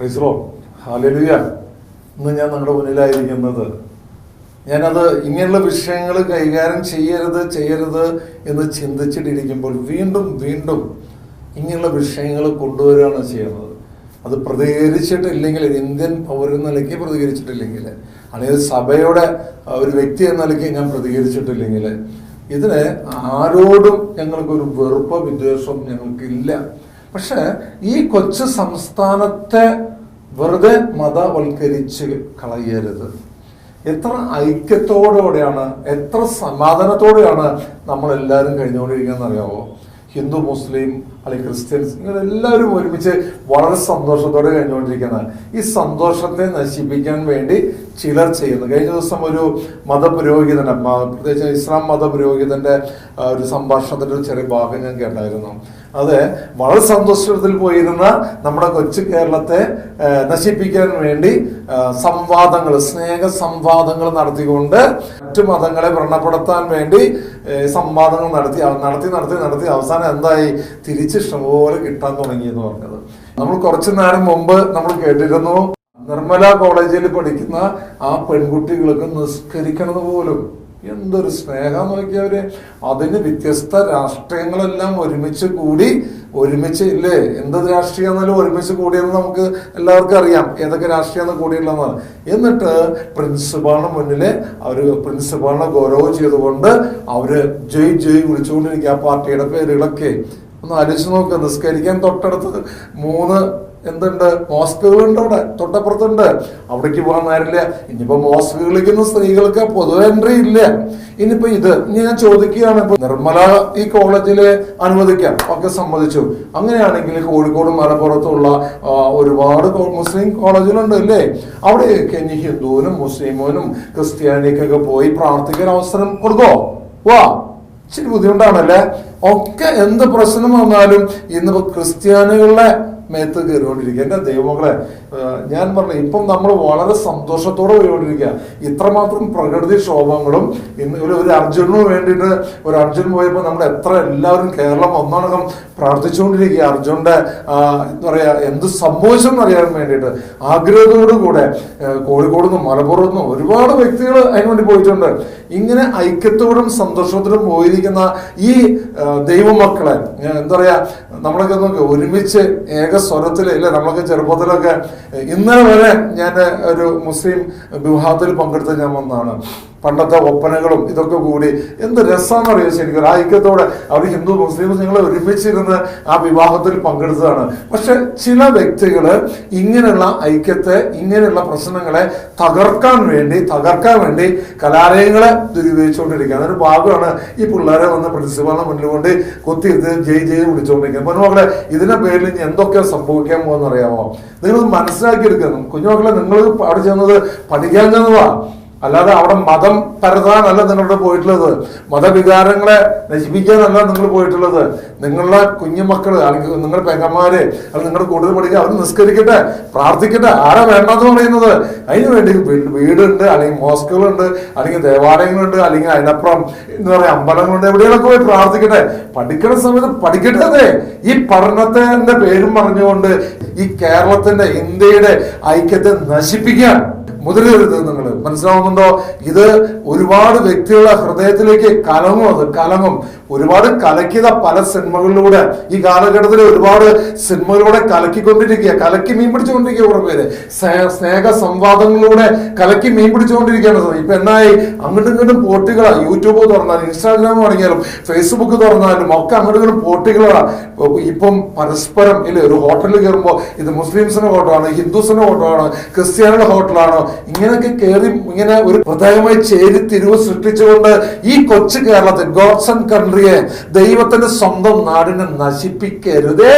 ക്രൈസ്ലോ ഹാലലുയ ഇന്ന് ഞാൻ നിങ്ങളുടെ മുന്നിലായിരിക്കുന്നത്. ഞാനത് ഇങ്ങനെയുള്ള വിഷയങ്ങൾ കൈകാര്യം ചെയ്യരുത് ചെയ്യരുത് എന്ന് ചിന്തിച്ചിട്ടിരിക്കുമ്പോൾ വീണ്ടും വീണ്ടും ഇങ്ങനെയുള്ള വിഷയങ്ങൾ കൊണ്ടുവരികയാണ് ചെയ്യുന്നത്. അത് പ്രതികരിച്ചിട്ടില്ലെങ്കിൽ ഇന്ത്യൻ പൗരൻ നിലയ്ക്ക് പ്രതികരിച്ചിട്ടില്ലെങ്കിൽ അല്ലെങ്കിൽ സഭയുടെ ഒരു വ്യക്തി എന്ന നിലയ്ക്ക് ഞാൻ പ്രതികരിച്ചിട്ടില്ലെങ്കിൽ ഇതിന് ആരോടും ഞങ്ങൾക്കൊരു വെറുപ്പോ വിദ്വേഷം ഞങ്ങൾക്കില്ല. പക്ഷെ ഈ കൊച്ചു സംസ്ഥാനത്തെ വെറുതെ മതവൽക്കരിച്ച് കളയരുത്. എത്ര ഐക്യത്തോടുകൂടെയാണ് എത്ര സമാധാനത്തോടെയാണ് നമ്മളെല്ലാവരും കഴിഞ്ഞുകൊണ്ടിരിക്കുന്നത് അറിയാവോ ഹിന്ദു മുസ്ലിം അല്ലെങ്കിൽ ക്രിസ്ത്യൻസ് ഇങ്ങനെ എല്ലാവരും ഒരുമിച്ച് വളരെ സന്തോഷത്തോടെ കഴിഞ്ഞുകൊണ്ടിരിക്കുന്നത്. ഈ സന്തോഷത്തെ നശിപ്പിക്കാൻ വേണ്ടി ചിലർ ചെയ്യുന്നു. കഴിഞ്ഞ ദിവസം ഒരു മതപുരോഹിതന്റെ മ- പ്രത്യേകിച്ച് ഇസ്ലാം മതപുരോഹിതന്റെ ഒരു സംഭാഷണത്തിന്റെ ഒരു ചെറിയ ഭാഗം ഞാൻ കേട്ടായിരുന്നു. അത് വളരെ സന്തോഷത്തിൽ പോയിരുന്ന നമ്മുടെ കൊച്ചു കേരളത്തെ നശിപ്പിക്കാൻ വേണ്ടി സംവാദങ്ങൾ സ്നേഹ സംവാദങ്ങൾ നടത്തിക്കൊണ്ട് മറ്റു മതങ്ങളെ വ്രണപ്പെടുത്താൻ വേണ്ടി സംവാദങ്ങൾ നടത്തി നടത്തി നടത്തി നടത്തി അവസാനം എന്തായി? തിരിച്ച് ഇഷ്ടംപോലെ കിട്ടാൻ തുടങ്ങി എന്ന് പറഞ്ഞത്. നമ്മൾ കുറച്ചു നേരം മുമ്പ് നമ്മൾ കേട്ടിരുന്നു നിർമ്മല കോളേജിൽ പഠിക്കുന്ന ആ പെൺകുട്ടികൾക്ക് നിസ്കരിക്കണത് പോലും എന്തൊരു സ്നേഹം നോക്കിയവര്. അതിന് വ്യത്യസ്ത രാഷ്ട്രീയങ്ങളെല്ലാം ഒരുമിച്ച് കൂടി ഒരുമിച്ച് ഇല്ലേ? എന്ത് രാഷ്ട്രീയം എന്നാലും ഒരുമിച്ച് കൂടിയെന്ന് നമുക്ക് എല്ലാവർക്കും അറിയാം. ഏതൊക്കെ രാഷ്ട്രീയം കൂടിയുള്ളതെന്ന്. എന്നിട്ട് പ്രിൻസിപ്പാളിന് മുന്നിൽ അവർ പ്രിൻസിപ്പാളിനെ ഗൗരവം ചെയ്തുകൊണ്ട് അവർ ജയ് ജയ് വിളിച്ചുകൊണ്ടിരിക്കുക ആ പാർട്ടിയുടെ പേരുകളൊക്കെ. ഒന്ന് ആലോചിച്ച് നോക്കുക നിസ്കരിക്കാൻ തൊട്ടടുത്ത് മൂന്ന് എന്തുണ്ട്? മോസ്കുകളുണ്ട് അവിടെ തൊട്ടപ്പുറത്തുണ്ട്. അവിടേക്ക് പോകാൻ നേരില്ല ഇനിയിപ്പോ മോസ്കുകളിക്കുന്ന സ്ത്രീകൾക്ക് പൊതുവെ എൻട്രി ഇല്ല. ഇനിയിപ്പോ ഇത് ഞാൻ ചോദിക്കുകയാണ്. ഇപ്പൊ നിർമ്മല ഈ കോളേജിൽ അനുവദിക്കാം. ഒക്കെ സമ്മതിച്ചു. അങ്ങനെയാണെങ്കിൽ കോഴിക്കോട് മലപ്പുറത്തുള്ള ഒരുപാട് മുസ്ലിം കോളേജിലുണ്ട് അല്ലേ? അവിടെയൊക്കെ ഇനി ഹിന്ദുവിനും മുസ്ലിമിനും ക്രിസ്ത്യാനിക്കൊക്കെ പോയി പ്രാർത്ഥിക്കാൻ അവസരം കൊടുക്കോ വാ. ഇച്ചിരി ബുദ്ധിമുട്ടാണല്ലേ? ഒക്കെ എന്ത് പ്രശ്നം വന്നാലും ഇന്നിപ്പോ ക്രിസ്ത്യാനികളുടെ മേത്ത് കയറിക്കൊണ്ടിരിക്കുക. എന്റെ ദൈവമകളെ ഞാൻ പറഞ്ഞു ഇപ്പം നമ്മൾ വളരെ സന്തോഷത്തോടെ പോയിക്കൊണ്ടിരിക്കുക. ഇത്രമാത്രം പ്രകൃതി ക്ഷോഭങ്ങളും ഇന്ന് ഒരു ഒരു അർജുനു വേണ്ടിയിട്ട് ഒരു അർജുൻ പോയപ്പോൾ നമ്മൾ എത്ര എല്ലാവരും കേരളം ഒന്നടങ്കം പ്രാർത്ഥിച്ചുകൊണ്ടിരിക്കുക. അർജുന്റെ എന്താ പറയാ എന്ത് സംഭവിച്ചെന്ന് അറിയാൻ വേണ്ടിയിട്ട് ആഗ്രഹത്തോടു കൂടെ ഏഹ് കോഴിക്കോട് നിന്നും മലപ്പുറത്ത് നിന്നും ഒരുപാട് വ്യക്തികൾ അതിനുവേണ്ടി പോയിട്ടുണ്ട്. ഇങ്ങനെ ഐക്യത്തോടും സന്തോഷത്തോടും പോയിരിക്കുന്ന ഈ ദൈവമക്കളെ എന്താ പറയാ നമ്മളൊക്കെ നോക്കി ഒരുമിച്ച് ഏക സ്വരത്തിൽ ഇല്ല നമ്മളൊക്കെ ചെറുപ്പത്തിലൊക്കെ ഇന്നലെ വരെ ഞാൻ ഒരു മുസ്ലിം വിവാഹത്തിൽ പങ്കെടുത്ത് ഞാൻ വന്നതാണ് പണ്ടത്തെ ഒപ്പനകളും ഇതൊക്കെ കൂടി എന്ത് രസമാണെന്നറിയോ ശരിക്കും? ആ ഐക്യത്തോടെ അവർ ഹിന്ദു മുസ്ലിം ഞങ്ങൾ ഒരുമിച്ചിരുന്ന് ആ വിവാഹത്തിൽ പങ്കെടുത്തതാണ്. പക്ഷെ ചില വ്യക്തികൾ ഇങ്ങനെയുള്ള ഐക്യത്തെ ഇങ്ങനെയുള്ള പ്രശ്നങ്ങളെ തകർക്കാൻ വേണ്ടി തകർക്കാൻ വേണ്ടി കലാലയങ്ങളെ ദുരുപയോഗിച്ചുകൊണ്ടിരിക്കുക അതൊരു ഭാഗമാണ് ഈ പിള്ളേരെ വന്ന് പ്രിൻസിപ്പാളിനെ മുന്നിൽ കൊണ്ട് കൊത്തിയിരുത്ത് ജയ് ജയ് വിളിച്ചുകൊണ്ടിരിക്കുക പൊന്നുമക്കളെ ഇതിന്റെ പേരിൽ ഇനി എന്തൊക്കെ സംഭവിക്കാൻ പോകുന്നറിയാമോ? നിങ്ങൾ മനസ്സിലാക്കിയെടുക്കണം കുഞ്ഞുമക്കളെ നിങ്ങൾ അവിടെ ചെന്നത് പഠിക്കാൻ ചെന്നതാ. അല്ലാതെ അവിടെ മതം പരതാനല്ല നിങ്ങളുടെ പോയിട്ടുള്ളത്. മതവികാരങ്ങളെ നശിപ്പിക്കാനല്ല നിങ്ങൾ പോയിട്ടുള്ളത്. നിങ്ങളുടെ കുഞ്ഞുമക്കൾ അല്ലെങ്കിൽ നിങ്ങളുടെ പെങ്ങന്മാര് അല്ലെങ്കിൽ നിങ്ങളുടെ കൂടുതൽ പഠിക്കുക അവർ നിസ്കരിക്കട്ടെ പ്രാർത്ഥിക്കട്ടെ ആരാ വേണ്ടെന്ന് പറയുന്നത്? അതിന് വേണ്ടി വീടുണ്ട് അല്ലെങ്കിൽ മോസ്കുകളുണ്ട് അല്ലെങ്കിൽ ദേവാലയങ്ങളുണ്ട് അല്ലെങ്കിൽ അതിനപ്പുറം എന്ന് പറയാം അമ്പലങ്ങളുണ്ട് എവിടെയൊക്കെ പോയി പ്രാർത്ഥിക്കട്ടെ. പഠിക്കുന്ന സമയത്ത് പഠിക്കട്ടെ ഈ പഠനത്തിന്റെ പേരും പറഞ്ഞുകൊണ്ട് ഈ കേരളത്തിന്റെ ഇന്ത്യയുടെ ഐക്യത്തെ നശിപ്പിക്കാൻ നിങ്ങൾ. മനസ്സിലാവുന്നുണ്ടോ? ഇത് ഒരുപാട് വ്യക്തികളുടെ ഹൃദയത്തിലേക്ക് കലങ്ങും അത് കലങ്ങും. ഒരുപാട് കലക്കിയത പല സിനിമകളിലൂടെ. ഈ കാലഘട്ടത്തിൽ ഒരുപാട് സിനിമകളിലൂടെ കലക്കിക്കൊണ്ടിരിക്കുക കലക്കി മീൻ പിടിച്ചുകൊണ്ടിരിക്കുക കുറെ പേര് സ്നേഹ സംവാദങ്ങളിലൂടെ കലക്കി മീൻ പിടിച്ചുകൊണ്ടിരിക്കുകയാണ് ഇപ്പൊ എന്നായി? അങ്ങോട്ടും ഇങ്ങോട്ടും പോർട്ടുകളാ. യൂട്യൂബ് തുറന്നാലും ഇൻസ്റ്റാഗ്രാം തുടങ്ങിയാലും ഫേസ്ബുക്ക് തുറന്നാലും ഒക്കെ അങ്ങോട്ടും ഇങ്ങോട്ടും ഇപ്പം പരസ്പരം ഇല്ലേ ഒരു ഹോട്ടലിൽ കയറുമ്പോൾ ഇത് മുസ്ലിംസിന്റെ ഹോട്ടൽ ആണ് ഹിന്ദുസിന്റെ ഹോട്ടൽ ആണ് ക്രിസ്ത്യാനിയുടെ ഹോട്ടലാണോ. ഇങ്ങനെയൊക്കെ കയറി ഇങ്ങനെ ഒരു പ്രത്യേകമായി ചേരി തിരിവ് സൃഷ്ടിച്ചുകൊണ്ട് ഈ കൊച്ചു കേരളത്തെ ഗോഡ്സ് ആൻഡ് കൺട്രിയെ ദൈവത്തിന്റെ സ്വന്തം നാടിനെ നശിപ്പിക്കരുതേ.